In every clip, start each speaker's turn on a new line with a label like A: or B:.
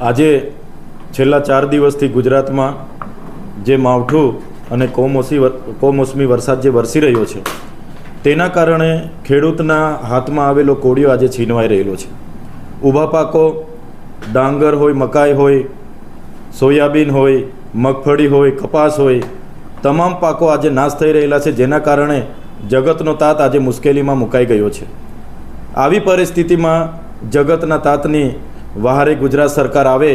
A: આજે છેલ્લા ચાર દિવસથી ગુજરાતમાં જે માવઠું અને કમોસમી કોમોસમી વરસાદ જે વરસી રહ્યો છે, તેના કારણે ખેડૂતના હાથમાં આવેલો કોળિયો આજે છીનવાઈ રહેલો છે. ઊભા પાકો, ડાંગર હોય, મકાઈ હોય, સોયાબીન હોય, મગફળી હોય, કપાસ હોય, તમામ પાકો આજે નાશ થઈ રહેલા છે, જેના કારણે જગતનો તાત આજે મુશ્કેલીમાં મુકાઈ ગયો છે. આવી પરિસ્થિતિમાં જગતના તાતની વહારે ગુજરાત સરકાર આવે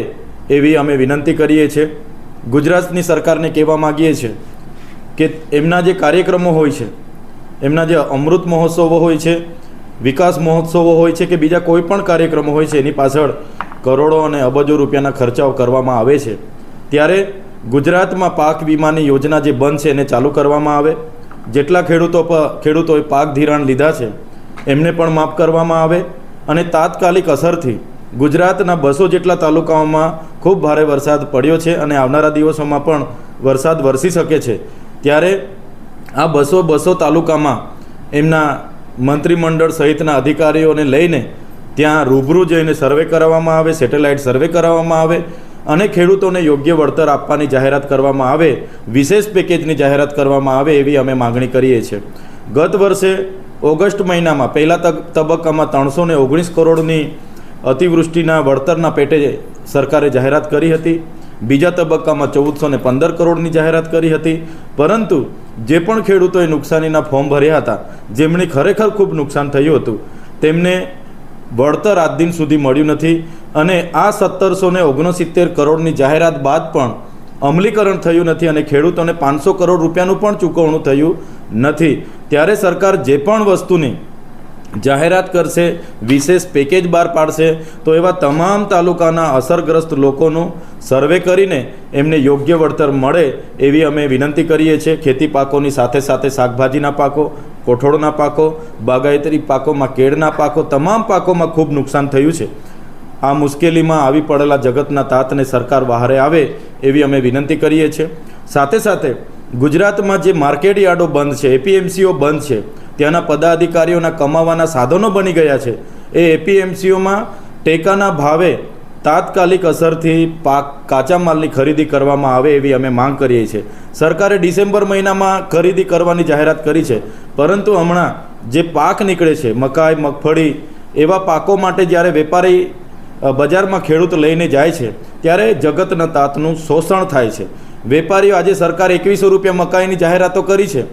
A: એવી અમે વિનંતી કરીએ છીએ. ગુજરાતની સરકારને કહેવા માગીએ છીએ કે એમના જે કાર્યક્રમો હોય છે, એમના જે અમૃત મહોત્સવો હોય છે, વિકાસ મહોત્સવો હોય છે કે બીજા કોઈ પણ કાર્યક્રમો હોય છે, એની પાછળ કરોડો અને અબજો રૂપિયાના ખર્ચાઓ કરવામાં આવે છે. ત્યારે ગુજરાતમાં પાક વીમાની યોજના જે બંધ છે એને ચાલુ કરવામાં આવે. જેટલા ખેડૂતો પર ખેડૂતોએ પાક ધિરાણ લીધા છે, એમને પણ માફ કરવામાં આવે અને તાત્કાલિક અસરથી ગુજરાતના બસો જેટલા તાલુકાઓમાં ખૂબ ભારે વરસાદ પડ્યો છે અને આવનારા દિવસોમાં પણ વરસાદ વરસી શકે છે. ત્યારે આ બસો બસો તાલુકામાં એમના મંત્રીમંડળ સહિતના અધિકારીઓને લઈને ત્યાં રૂબરૂ જઈને સર્વે કરાવવામાં આવે, સેટેલાઇટ સર્વે કરાવવામાં આવે અને ખેડૂતોને યોગ્ય વળતર આપવાની જાહેરાત કરવામાં આવે, વિશેષ પેકેજની જાહેરાત કરવામાં આવે એવી અમે માગણી કરીએ છીએ. ગત વર્ષે ઓગસ્ટ મહિનામાં પહેલા તબક્કામાં ત્રણસો ઓગણીસ કરોડની અતિવૃષ્ટિના વળતરના પેટે સરકારે જાહેરાત કરી હતી. બીજા તબક્કામાં ચૌદસો ને પંદર કરોડની જાહેરાત કરી હતી. પરંતુ જે પણ ખેડૂતોએ નુકસાનીના ફોર્મ ભર્યા હતા, જેમણે ખરેખર ખૂબ નુકસાન થયું હતું, તેમને વળતર આજ દિન સુધી મળ્યું નથી અને આ સત્તરસો ને ઓગણસિત્તેર કરોડની જાહેરાત બાદ પણ અમલીકરણ થયું નથી અને ખેડૂતોને પાંચસો કરોડ રૂપિયાનું પણ ચૂકવણું થયું નથી. ત્યારે સરકાર જે પણ વસ્તુની જાહેરાત કરશે, વિશેષ પેકેજ બહાર પાડશે, તો એવા તમામ તાલુકાના અસરગ્રસ્ત લોકોનું સર્વે કરીને એમને યોગ્ય વળતર મળે એવી અમે વિનંતી કરીએ છીએ. ખેતી પાકોની સાથે સાથે શાકભાજીના પાકો, કોઠોળના પાકો બાગાયતરી પાકોમાં કેળના પાકો, તમામ પાકોમાં ખૂબ નુકસાન થયું છે. આ મુશ્કેલીમાં આવી પડેલા જગતના તાતને સરકાર બહારે આવે એવી અમે વિનંતી કરીએ છીએ. સાથે સાથે ગુજરાતમાં જે માર્કેટ યાર્ડો બંધ છે એપીએમસીઓ બંધ છે ત્યાંના પદાધિકારીઓના કમાવાના સાધનો બની ગયા છે. એ એપીએમસીઓમાં ટેકાના ભાવે તાત્કાલિક અસરથી પાક કાચા માલની ખરીદી કરવામાં આવે એવી અમે માંગ કરીએ છીએ. સરકારે ડિસેમ્બર મહિનામાં ખરીદી કરવાની જાહેરાત કરી છે. પરંતુ હમણાં જે પાક નીકળે છે, મકાઈ, મગફળી એવા પાકો માટે જ્યારે વેપારી બજારમાં ખેડૂત લઈને જાય છે, ત્યારે જગતના તાતનું શોષણ થાય છે. વેપારીઓ આજે સરકાર એકવીસો રૂપિયા મકાઈની જાહેરાતો કરી છે.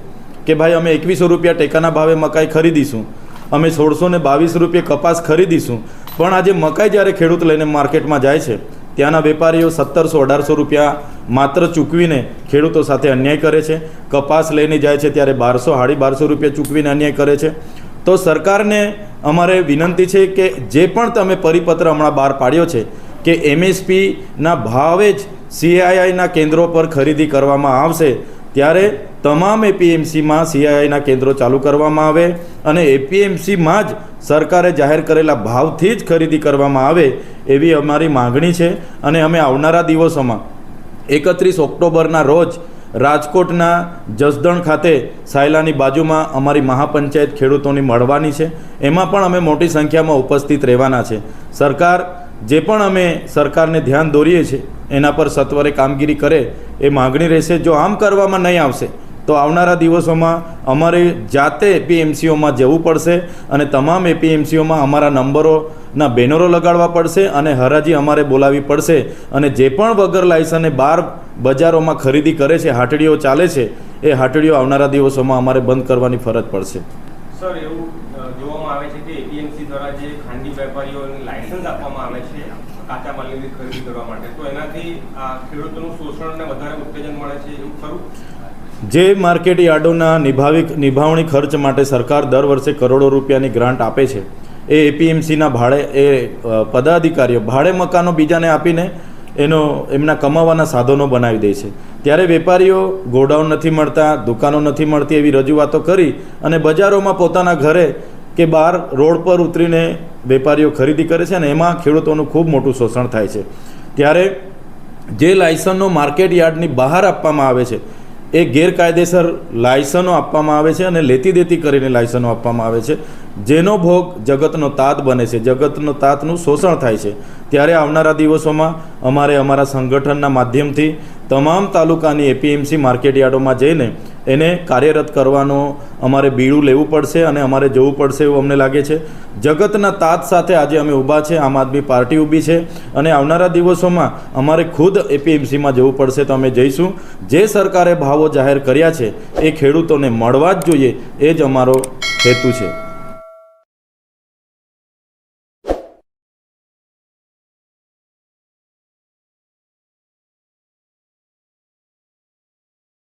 A: કે ભાઈ, અમે એકવીસો રૂપિયા ટેકાના ભાવે મકાઈ ખરીદીશું. અમે સોળસો ને બાવીસ રૂપિયા કપાસ ખરીદીશું. પણ આજે મકાઈ જ્યારે ખેડૂત લઈને માર્કેટમાં જાય છે, ત્યાંના વેપારીઓ સત્તરસો, અઢારસો રૂપિયા માત્ર ચૂકવીને ખેડૂતો સાથે અન્યાય કરે છે. કપાસ લઈને જાય છે ત્યારે બારસો સાડી બારસો રૂપિયા ચૂકવીને અન્યાય કરે છે. તો સરકારને અમારે વિનંતી છે કે જે પણ તમે પરિપત્ર હમણાં બહાર પાડ્યો છે, કે એમએસપીના ભાવે જ સીઆઈઆઈના કેન્દ્રો પર ખરીદી કરવામાં આવશે, ત્યારે તમામ એપીએમસીમાં સીઆઈઆઈના કેન્દ્રો ચાલુ કરવામાં આવે અને એપીએમસીમાં જ સરકારે જાહેર કરેલા ભાવથી જ ખરીદી કરવામાં આવે એવી અમારી માગણી છે અને અમે આવનારા દિવસોમાં એકત્રીસ ઓક્ટોબરના રોજ રાજકોટના જસદણ ખાતે સાયલાની બાજુમાં અમારી મહાપંચાયત ખેડૂતોની મળવાની છે. એમાં પણ અમે મોટી સંખ્યામાં ઉપસ્થિત રહેવાના છે. સરકાર જે પણ અમે સરકારને ધ્યાન દોરીએ છીએ, એના પર સત્વરે કામગીરી કરે એ માગણી રહેશે. જો આમ કરવામાં નહીં આવશે તો આવનારા દિવસોમાં અમારે જાતે એપીએમસીઓમાં જવું પડશે અને તમામ એપીએમસીઓમાં અમારા નંબરોના બેનરો લગાડવા પડશે અને હરાજી અમારે બોલાવવી પડશે અને જે પણ વગર લાયસને બાર બજારોમાં ખરીદી કરે છે, હાટડીઓ ચાલે છે, એ હાટડીઓ આવનારા દિવસોમાં અમારે બંધ કરવાની ફરજ પડશે.
B: સર, એવું જોવામાં આવે છે કે એપીએમસી દ્વારા જે ખાનગી વેપારીઓને લાયસન્સ આપવામાં આવે છે, કાચા માલની ખરીદી કરવા માટે, તો એનાથી ખેડૂતોનું શોષણને વધારે ઉત્તેજન મળે છે, એવું ખરું?
A: જે માર્કેટ યાર્ડોના નિભાવી નિભાવણી ખર્ચ માટે સરકાર દર વર્ષે કરોડો રૂપિયાની ગ્રાન્ટ આપે છે. એ એપીએમસીના ભાડે, એ પદાધિકારીઓ ભાડે મકાનો બીજાને આપીને એનો, એમના કમાવાના સાધનો બનાવી દે છે. ત્યારે વેપારીઓ ગોડાઉન નથી મળતા, દુકાનો નથી મળતી એવી રજૂઆતો કરી અને બજારોમાં પોતાના ઘરે કે બહાર રોડ પર ઉતરીને વેપારીઓ ખરીદી કરે છે અને એમાં ખેડૂતોનું ખૂબ મોટું શોષણ થાય છે. ત્યારે જે લાયસન્સનો માર્કેટ યાર્ડની બહાર આપવામાં આવે છે એ ગેરકાયદેસર લાયસનો આપવામાં આવે છે અને લેતી દેતી કરીને લાયસનો આપવામાં આવે છે. જેનો ભોગ જગતનો તાત બને છે. જગતનો તાતનું શોષણ થાય છે. ત્યારે આવનારા દિવસોમાં અમારે અમારા સંગઠનના માધ્યમથી તમામ તાલુકાની એપીએમસી માર્કેટ યાર્ડોમાં જઈને એને કાર્યરત કરવાનો અમારે બીડું લેવું પડશે અને અમારે જવું પડશે એવું અમને લાગે છે. જગતના તાત સાથે આજે અમે ઊભા છે, આમ આદમી પાર્ટી ઊભી છે અને આવનારા દિવસોમાં અમારે ખુદ એપીએમસીમાં જવું પડશે તો અમે જઈશું. જે સરકારે ભાવો જાહેર કર્યા છે, એ ખેડૂતોને મળવા જ જોઈએ, એ જ અમારો હેતુ છે.